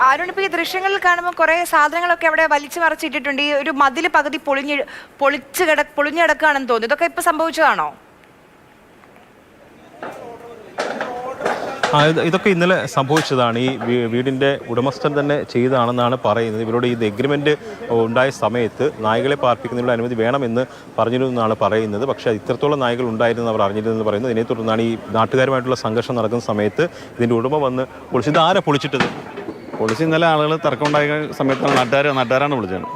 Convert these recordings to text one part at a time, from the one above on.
ഇപ്പൊ ഈ ദൃശ്യങ്ങളിൽ കാണുമ്പോൾ കുറെ സാധനങ്ങളൊക്കെ അവിടെ വലിച്ചു മറിച്ചിട്ടിട്ടുണ്ട്. ഈ ഒരു മതിൽ പകുതി പൊളിഞ്ഞ് പൊളിച്ച് കിട പൊളിഞ്ഞു കിടക്കുകയാണെന്ന് തോന്നുന്നു. ഇതൊക്കെ ഇപ്പൊ സംഭവിച്ചതാണോ? ഇതൊക്കെ ഇന്നലെ സംഭവിച്ചതാണ്. ഈ വീ- വീടിന്റെ ഉടമസ്ഥൻ തന്നെ ചെയ്താണെന്നാണ് പറയുന്നത്. ഇവരോട് ഇത് എഗ്രിമെന്റ് ഉണ്ടായ സമയത്ത് നായകളെ പാർപ്പിക്കുന്നതിനുള്ള അനുമതി വേണമെന്ന് പറഞ്ഞിരുന്നെന്നാണ് പറയുന്നത്. പക്ഷേ ഇത്രത്തോളം നായകൾ ഉണ്ടായിരുന്നു അവർ അറിഞ്ഞിരുന്നെന്ന് പറയുന്നത്. ഇതിനെ തുടർന്നാണ് ഈ നാട്ടുകാരുമായിട്ടുള്ള സംഘർഷം നടക്കുന്ന സമയത്ത് ഇതിന്റെ ഉടമ വന്ന് പൊളിച്ചത് ആരാ പൊളിച്ചിട്ടത്? പൊളിച്ച് ഇന്നലെ ആളുകൾ തർക്കമുണ്ടായ സമയത്താണ് നാട്ടുകാർ നാട്ടുകാരാണ് വിളിച്ചത്.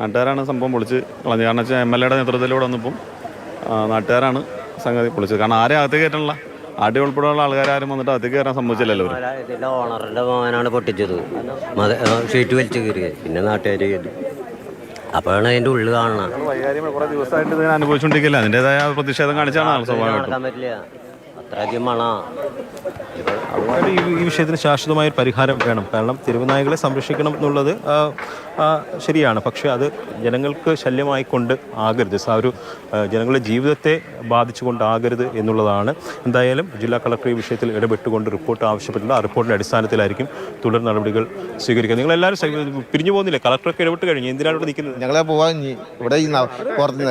നാട്ടുകാരാണ് സംഭവം പൊളിച്ച് കളഞ്ഞത്. കാരണം വെച്ചാൽ എം എൽ എയുടെ നേതൃത്വത്തിലൂടെ വന്നപ്പം നാട്ടുകാരാണ് സംഗതി പൊളിച്ചത് കാരണം ആരെയും അകത്തേക്ക് കയറ്റണില്ല? ആടി ഉൾപ്പെടെയുള്ള ആൾക്കാരും വന്നിട്ട് അകത്തേക്ക് കയറാൻ സമ്മതിച്ചില്ലല്ലോ ഓണറിന്റെ ഓണറിന്റെ മോനാണ് പൊട്ടിച്ചത്. ഷീറ്റ് വലിച്ചു കയറിയത് പിന്നെ നാട്ടുകാർ അപ്പോഴാണ് അതിന്റെ ഉള്ളിൽ കാണണം കുറേ ദിവസമായിട്ട് ഇതിനെ അനുഭവിച്ചുകൊണ്ടിരിക്കില്ല അതിന്റെതായ പ്രതിഷേധം കാണിച്ചാണ് ആൾ ഈ വിഷയത്തിന് ശാശ്വതമായ ഒരു പരിഹാരം വേണം. കാരണം തെരുവുനായകളെ സംരക്ഷിക്കണം എന്നുള്ളത് ശരിയാണ്. പക്ഷെ അത് ജനങ്ങൾക്ക് ശല്യമായിക്കൊണ്ട് ആകരുത്. ആ ഒരു ജനങ്ങളുടെ ജീവിതത്തെ ബാധിച്ചുകൊണ്ടാകരുത് എന്നുള്ളതാണ്. എന്തായാലും ജില്ലാ കളക്ടർ ഈ വിഷയത്തിൽ ഇടപെട്ടുകൊണ്ട് റിപ്പോർട്ട് ആവശ്യപ്പെട്ടിട്ടുണ്ട്. ആ റിപ്പോർട്ടിന്റെ അടിസ്ഥാനത്തിലായിരിക്കും തുടർ നടപടികൾ സ്വീകരിക്കുക. നിങ്ങളെല്ലാവരും പിരിഞ്ഞു പോകുന്നില്ലേ? കളക്ടറൊക്കെ ഇടപെട്ട് കഴിഞ്ഞു. എന്തിനാണ് ഇവിടെ നിൽക്കുന്നത്? ഞങ്ങളെ പോവാൻ ഇവിടെ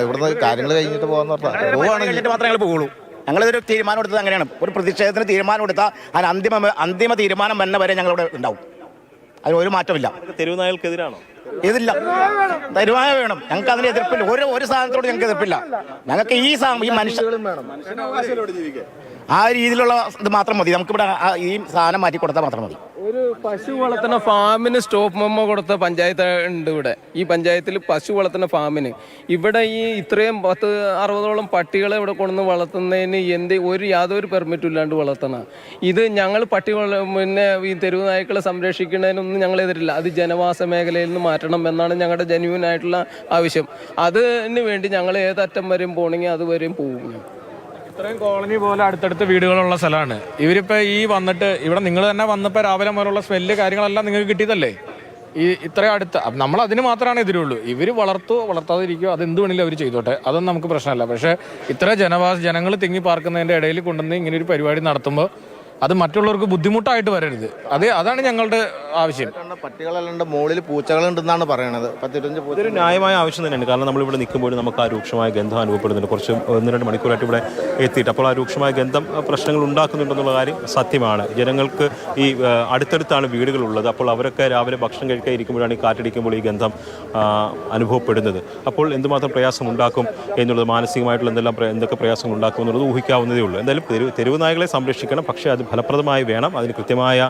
ഇവിടെ കാര്യങ്ങൾ കഴിഞ്ഞിട്ട് പോകാൻ പറഞ്ഞാൽ മാത്രമേ ഞങ്ങൾ പോകുള്ളൂ ഞങ്ങളിതൊരു തീരുമാനം എടുത്തത് അങ്ങനെയാണ്. ഒരു പ്രതിഷേധത്തിന് തീരുമാനം എടുത്താൽ അതിന് അന്തിമ അന്തിമ തീരുമാനം വന്ന വരെ ഞങ്ങളിവിടെ ഉണ്ടാവും. അതിന് ഒരു മാറ്റമില്ല. തെരുവുനായകൾക്കെതിരാണോ ഇതില്ല തരുവായ വേണം. ഞങ്ങൾക്ക് അതിന് എതിർപ്പില്ല. ഒരു ഒരു സാധനത്തോട് ഞങ്ങൾക്ക് എതിർപ്പില്ല ഞങ്ങൾക്ക് ഈ സാ ഈ മനുഷ്യ ആ രീതിയിലുള്ള ഇത് മാത്രം മതി. നമുക്കിവിടെ ആ- ഈ സാധനം മാറ്റി കൊടുത്താൽ മാത്രം മതി. ഒരു പശു വളർത്തുന്ന ഫാമിന് സ്റ്റോപ്പ് മെമ്മോ കൊടുത്ത പഞ്ചായത്ത് ഉണ്ട് ഇവിടെ. ഈ പഞ്ചായത്തിൽ പശു വളർത്തുന്ന ഫാമിന്. ഇവിടെ ഈ ഇത്രയും പത്ത് അറുപതോളം പട്ടികളെ ഇവിടെ കൊണ്ടുവന്ന് വളർത്തുന്നതിന് എന്ത് ഒരു യാതൊരു പെർമിറ്റും ഇല്ലാണ്ട് വളർത്തണം. ഇത് ഞങ്ങൾ പട്ടി പിന്നെ ഈ തെരുവ് നായ്ക്കളെ സംരക്ഷിക്കുന്നതിനൊന്നും ഞങ്ങൾ എതിരില്ല അത് ജനവാസ മേഖലയിൽ നിന്ന് മാറ്റണം എന്നാണ് ഞങ്ങളുടെ ജെന്യൂൻ ആയിട്ടുള്ള ആവശ്യം. അതിന് വേണ്ടി ഞങ്ങൾ ഏതറ്റം വരെയും പോകണമെങ്കിൽ അതുവരെയും പോകും. ഇത്രയും കോളനി പോലെ അടുത്തടുത്ത് വീടുകളുള്ള സ്ഥലമാണ്. ഇവരിപ്പോ ഈ വന്നിട്ട് ഇവിടെ നിങ്ങൾ തന്നെ വന്നപ്പോ രാവിലെ മുതലുള്ള സ്മെല്ല് കാര്യങ്ങളെല്ലാം നിങ്ങൾക്ക് കിട്ടിയതല്ലേ? ഈ ഇത്രയും അടുത്ത് നമ്മൾ അതിന് മാത്രമാണ് എതിരുള്ളൂ. ഇവർ വളർത്തു വളർത്താതിരിക്കുക അത് എന്ത് വേണമെങ്കിലും അവർ ചെയ്തോട്ടെ. അതൊന്നും നമുക്ക് പ്രശ്നമല്ല. പക്ഷേ ഇത്ര ജനവാസ ജനങ്ങൾ തിങ്ങി പാർക്കുന്നതിന്റെ ഇടയിൽ കൊണ്ടുവന്ന് ഇങ്ങനെ ഒരു പരിപാടി നടത്തുമ്പോൾ അത് മറ്റുള്ളവർക്ക് ബുദ്ധിമുട്ടായിട്ട് വരരുത്. അതെ അതാണ് ഞങ്ങളുടെ ആവശ്യം. പട്ടികളല്ലാണ്ട് മുകളിൽ പൂച്ചകളുണ്ടെന്നാണ് പറയണത്. പത്തിരുപത്തഞ്ച് പൂച്ച ഇതൊരു ന്യായമായ ആവശ്യം തന്നെയാണ്. കാരണം നമ്മൾ ഇവിടെ നിൽക്കുമ്പോൾ നമുക്ക് ആ രൂക്ഷമായ ഗന്ധം അനുഭവപ്പെടുന്നുണ്ട്. കുറച്ച് ഒന്ന് രണ്ട് മണിക്കൂറായിട്ട് ഇവിടെ എത്തിയിട്ട്. അപ്പോൾ ആ രൂക്ഷമായ ഗന്ധം പ്രശ്നങ്ങൾ ഉണ്ടാക്കുന്നുണ്ടെന്നുള്ള കാര്യം സത്യമാണ്. ജനങ്ങൾക്ക് ഈ അടുത്തടുത്താണ് വീടുകളുള്ളത്. അപ്പോൾ അവരൊക്കെ രാവിലെ ഭക്ഷണം കഴിക്കാൻ ഇരിക്കുമ്പോഴാണ് ഈ കാറ്റടിക്കുമ്പോൾ ഈ ഗന്ധം അനുഭവപ്പെടുന്നത്. അപ്പോൾ എന്തുമാത്രം പ്രയാസം ഉണ്ടാക്കും എന്നുള്ളത് മാനസികമായിട്ടുള്ള എന്തെല്ലാം എന്തൊക്കെ പ്രയാസങ്ങൾ ഉണ്ടാക്കും എന്നുള്ളത് ഊഹിക്കാവുന്നതേ ഉള്ളൂ. എന്തായാലും തെരുവ് തെരുവ് നായകളെ സംരക്ഷിക്കണം. പക്ഷേ അത് ഫലപ്രദമായി വേണം. അതിന് കൃത്യമായ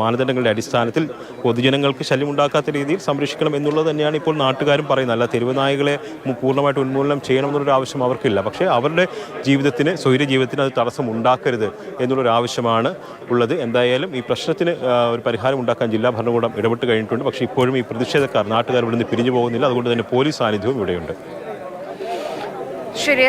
മാനദണ്ഡങ്ങളുടെ അടിസ്ഥാനത്തിൽ പൊതുജനങ്ങൾക്ക് ശല്യമുണ്ടാക്കാത്ത രീതിയിൽ സംരക്ഷിക്കണം എന്നുള്ളത് തന്നെയാണ് ഇപ്പോൾ നാട്ടുകാരും പറയുന്നത്. അല്ല തെരുവ് നായകളെ പൂർണമായിട്ട് ഉന്മൂലനം ചെയ്യണം എന്നുള്ളൊരു ആവശ്യം അവർക്കില്ല. പക്ഷേ അവരുടെ ജീവിതത്തിന് സ്വൈര്യ ജീവിതത്തിന് അത് തടസ്സം ഉണ്ടാക്കരുത് എന്നുള്ളൊരു ആവശ്യമാണ് ഉള്ളത്. എന്തായാലും ഈ പ്രശ്നത്തിന് ഒരു പരിഹാരം ഉണ്ടാക്കാൻ ജില്ലാ ഭരണകൂടം ഇടപെട്ട് കഴിഞ്ഞിട്ടുണ്ട്. പക്ഷേ ഇപ്പോഴും ഈ പ്രതിഷേധക്കാർ നാട്ടുകാർ നിന്ന് പിരിഞ്ഞു പോകുന്നില്ല. അതുകൊണ്ട് തന്നെ പോലീസ് സാന്നിധ്യവും ഇവിടെയുണ്ട്. ശരി.